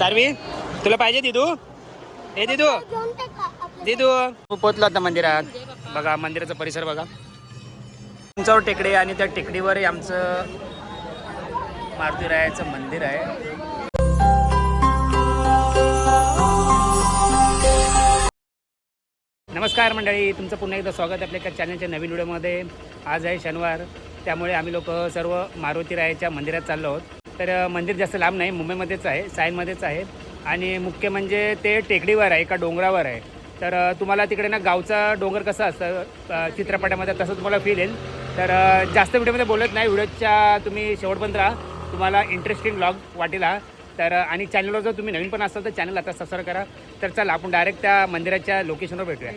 सारवी तुला पाहिजे दिदू? हे दिदू. दिदू. पोचलो आता मंदिरात. बघा मंदिराचा परिसर बघा. उंचावर टेकडे आणि त्या टेकडीवर आमचं मारुतीरायाचं मंदिर आहे. नमस्कार मंडळी तुमचं पुन्हा एकदा स्वागत आहे आपल्या एका चॅनलच्या नवीन व्हिडिओमध्ये. आज आहे शनिवार त्यामुळे आम्ही लोक सर्व मारुतीरायाच्या मंदिरात चाललो आहोत. तर मंदिर जास्त लांब नाही मुंबईमध्येच आहे सायनमध्येच आहे. आणि मुख्य म्हणजे ते टेकडीवर आहे एका डोंगरावर आहे. तर तुम्हाला तिकडे ना गावचा डोंगर कसा असतं चित्रपटामध्ये तसं तुम्हाला फील येईल. तर जास्त व्हिडिओमध्ये बोलत नाही व्हिडिओच्या तुम्ही शेवटपर्यंत राहा. तुम्हाला इंटरेस्टिंग ब्लॉग वाटेल हा. तर आणि चॅनलवर जर तुम्ही नवीन पण असाल तर चॅनल आता सबस्क्राईब करा. तर चला आपण डायरेक्ट त्या मंदिराच्या लोकेशनवर भेटूया.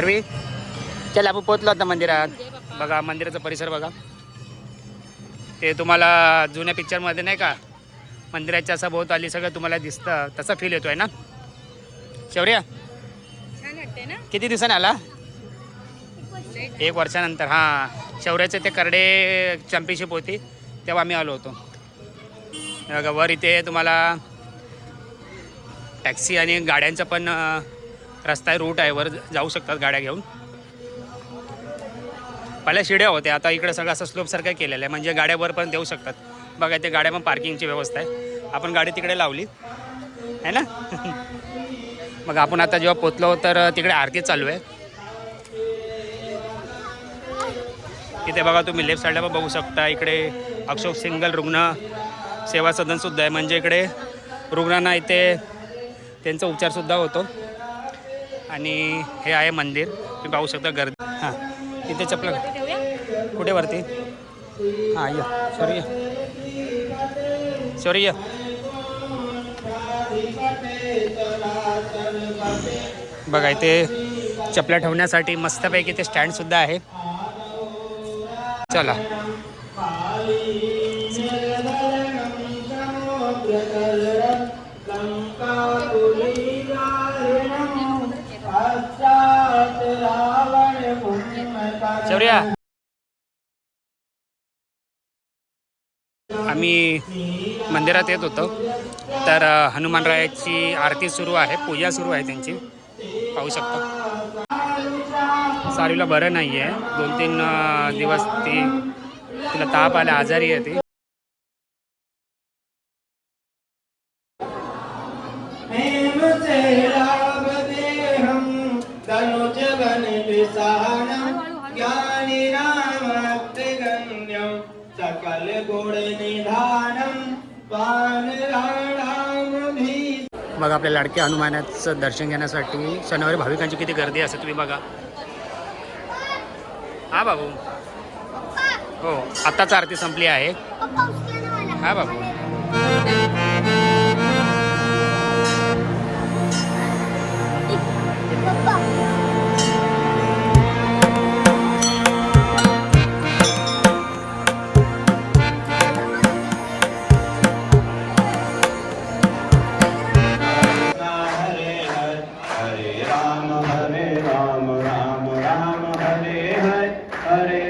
सारवी चल आपण पोचलो आता मंदिरात. बघा मंदिराचा परिसर बघा. ते तुम्हाला जुन्या पिक्चरमध्ये नाही का? मंदिराच्या असं भोवत आली सगळं तुम्हाला दिसतं. तसा फील येतोय ना? शौर्य? किती दिवसाने आला? एक वर्षानंतर हां. शौर्याचे ते करडे चॅम्पियनशिप होती तेव्हा आम्ही आलो होतो. हे बघा वर इथे तुम्हाला टॅक्सी आणि गाड्यांचा पण रस्ता आहे रूट आहे वर जाऊ शकतात गाड्या घेऊन. पहिल्या शिड्या होत्या. आता इकडे सगळं असं स्लोपसारखं केलेलं आहे. म्हणजे गाड्या वरपर्यंत देऊ शकतात. बघा ते गाड्या पण पार्किंगची व्यवस्था आहे. आपण गाडी तिकडे लावली. आहे ना? मग आपण आता जेव्हा पोचलो तर तिकडे आरती चालू आहे. इथे बघा तुम्ही लेफ्ट साईडला पण बघू शकता. इकडे अशोक सिंगल रुग्ण सेवा सदनसुद्धा आहे. म्हणजे इकडे रुग्णांना इथे त्यांचा उपचारसुद्धा होतो. आणि हे आहे मंदिर. तुम्ही पाहू शकता गर्दी. हां इथे चपला कुठे वरती? हां या. सॉरी या. सॉरी या. बघा इथे चपला ठेवण्यासाठी मस्तपैकी ते स्टँडसुद्धा आहे. चला. शौर्या. आम्ही मंदिरात येत होतो. तर हनुमानरायाची आरती सुरू आहे. पूजा सुरू आहे त्यांची. पाहू शकता. सारीला बरं नाही आहे दोन तीन दिवस ती तिला ताप आला आजारी आहे ती. ज्ञानिनामग्निगण्यं बघा आपल्या लाडक्या हनुमानाचं दर्शन घेण्यासाठी शनिवारी भाविकांची किती गर्दी असते तुम्ही बघा. हा बाबू. हो आत्ताच आरती संपली आहे. हा बाबू.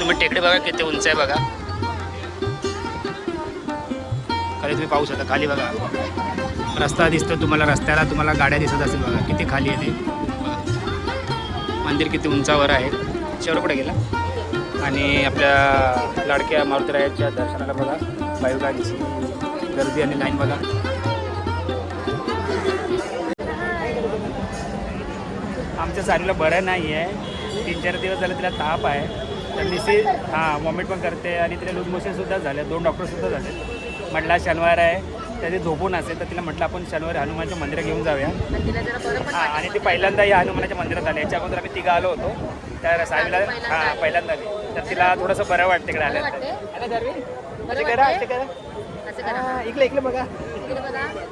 तुम्ही टेकडे बघा किती उंच आहे बघा. खाली तुम्ही पाहू शकता खाली बघा. रस्ता दिसतो तुम्हाला रस्त्याला तुम्हाला गाड्या दिसत असेल बघा. किती खाली आहे ते. मंदिर किती उंचावर आहे. शेवट कुठे गेला? आणि आपल्या लाडक्या मारुतीरायाच्या दर्शनाला बघा. भाविकांची गर्दी आणि लाईन बघा. आमच्या सारीला बरं नाही आहे तीन चार दिवस झाले तिला ताप आहे. तर हां वॉमिट पण करते आणि तिला लूज मोशनसुद्धा झाले. दोन डॉक्टरसुद्धा झाले. म्हटलं आज शनिवार आहे. तर ते झोपून असेल तर तिला म्हटलं आपण शनिवारी हनुमानच्या मंदिरात घेऊन जाऊया. आणि तिला जरा बरं पण हां आणि ती पहिल्यांदा या हनुमानाच्या मंदिरात आली. याच्या अगोदर आम्ही तिघं आलो होतो. तर साहेबला पहिल्यांदा हां. पहिल्यांदा आली. तर तिला थोडंसं बरं वाटतं आल्यानंतर. बरं असे करा? असे करा. असं करा. इकडे इकडे बघा.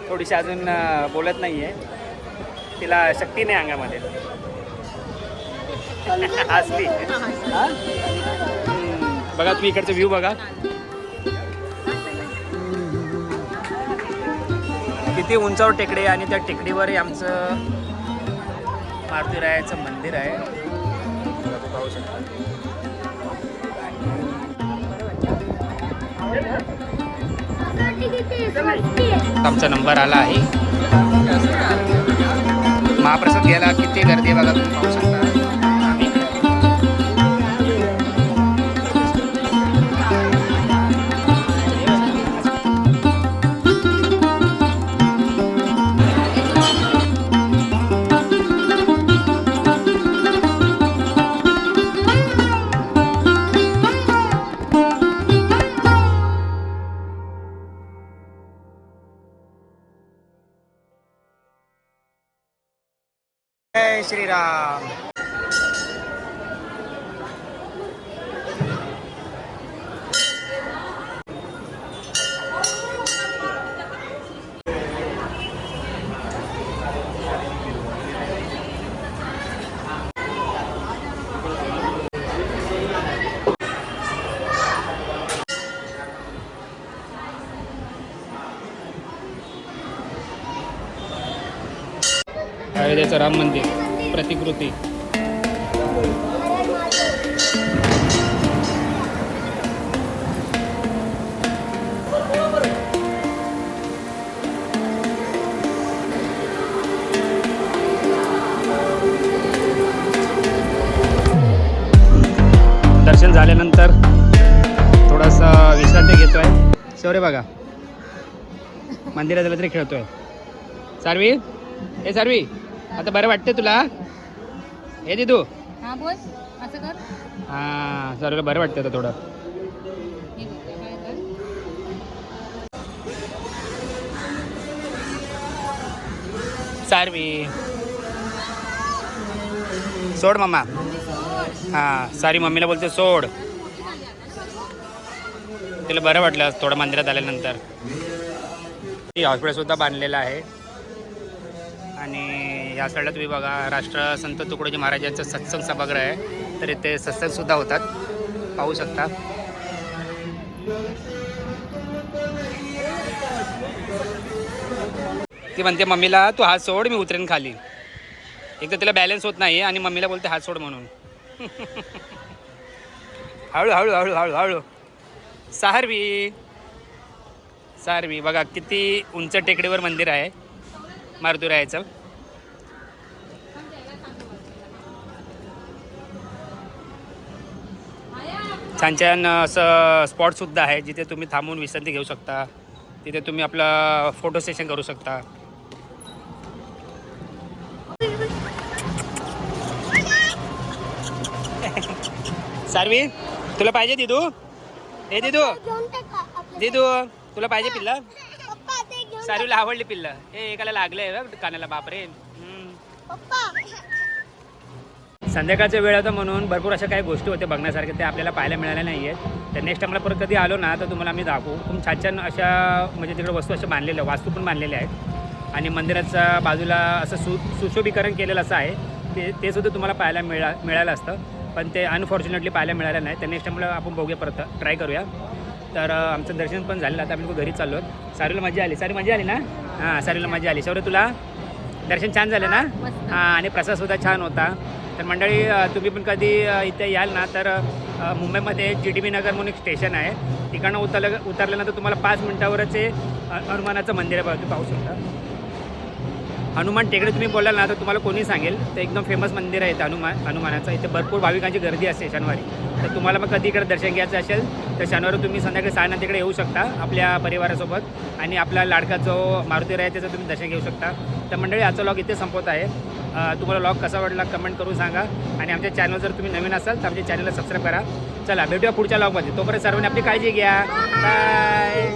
थोडीशी अजून बोलत नाही आहे तिला शक्ती नाही अंगामध्ये. असली. बघा तुम्ही इकडचा व्ह्यू बघा. किती उंचावर टेकडे आहे आणि त्या टेकडीवर आमचं मारुतीरायाचं मंदिर आहे. पाहू शकता. आमचा नंबर आला आहे. महाप्रसाद घ्यायला किती गर्दी बघा तुम्ही पाहू शकता. जय श्रीराम अयोध्याचं राम मंदिर प्रतिकृती. दर्शन झाल्यानंतर थोडासा विश्रांती घेतोय. शौर्य बघा. मंदिरात झालं तरी खेळतोय. सारवी? ए सारवी? आता बरं वाटतं तुला? हे हा बोल. असं कर. हां सारवीला बरं वाटतं आता थोडं. सारवी. सोड मम्मा हां सारी मम्मीला बोलते सोड. तिला बरं वाटलं थोडं मंदिरात आल्यानंतर. हॉस्पिटलसुद्धा बांधलेलं आहे. आणि या साईडला तुम्ही बघा राष्ट्र संत तुकडोजी महाराजांचं सत्संग सभागृह आहे. तर इथे सत्संगसुद्धा होतात. पाहू शकता. ती म्हणते मम्मीला तू हात सोड मी उतरेन खाली. एक तर तिला बॅलन्स होत नाही आणि मम्मीला बोलते हात सोड म्हणून. हळू हळू हळू हळू हळू. सारवी. सारवी बघा किती उंच टेकडीवर मंदिर आहे. मारुतीरायाचं छान छान असं स्पॉटसुद्धा आहे जिथे तुम्ही थांबून विश्रांती घेऊ शकता. तिथे तुम्ही आपलं फोटो सेशन करू शकता. सारवी तुला पाहिजे दिदू? ए दिदू? दिदू तुला पाहिजे पिल्ला? सारवीला आवडली पिल्ला. हे एकाला लागलंय कानाला बापरे. संध्याकाळचा वेळ होता म्हणून भरपूर अशा काही गोष्टी होत्या बघण्यासारख्या त्या आपल्याला पाहायला मिळाल्या नाही आहेत तर नेक्स्ट टाइमला परत कधी आलो ना तर तुम्हाला आम्ही दाखवू. खूप छान छान अशा म्हणजे तिकडे वस्तू अशा बांधलेल्या वास्तू पण बांधलेल्या आहेत. आणि मंदिराच्या बाजूला असं सु सुशोभीकरण केलेलं असं आहे. ते ते सुद्धा तुम्हाला पाहायला मिळा मिळालं असतं. पण ते अनफॉर्च्युनेटली पाहायला मिळालं नाही. तर नेक्स्ट टाइमला आपण बघूया परत. ट्राय करूया. तर आमचं दर्शन पण झालेलं. आता आम्ही घरी चाललो सारीला मजा आली. सारी मजा आली ना? हां सारीला मजा आली. शौर्य तुला? दर्शन छान झालं ना. हां आणि प्रसादसुद्धा छान होता. तर मंडळी तुम्ही पण कधी इथे याल ना तर मुंबईमध्ये जी डी बी नगर म्हणून एक स्टेशन आहे. तिकडनं उतरलं उतरल्यानंतर तुम्हाला पाच मिनटावरच हे हनुमानाचं मंदिर आहे बघा तुम्ही पाहू शकता. हनुमान टेकडे तुम्ही बोलाल ना तर तुम्हाला कोणी सांगेल? तर एकदम फेमस मंदिर आहे हनुमान हनुमानाचं. इथे भरपूर भाविकांची गर्दी असते शनिवारी. तर तुम्हाला मग कधी इकडे दर्शन घ्यायचं असेल तर शनिवारी तुम्ही संध्याकाळी सहा तिकडे येऊ शकता आपल्या परिवारासोबत. आणि आपला लाडका जो मारुती राय त्याचं तुम्ही दर्शन घेऊ शकता. तर मंडळी आजचा लॉग इथे संपवत आहे. तुम्हाला लॉग कसा वाटला कमेंट करून सांगा. आणि आमच्या चॅनल जर तुम्ही नवीन असाल तर आमच्या चॅनलला सबस्क्राईब करा. चला भेटूया पुढच्या लॉगमध्ये तोपर्यंत सर्वांनी आपली काळजी घ्या. बाय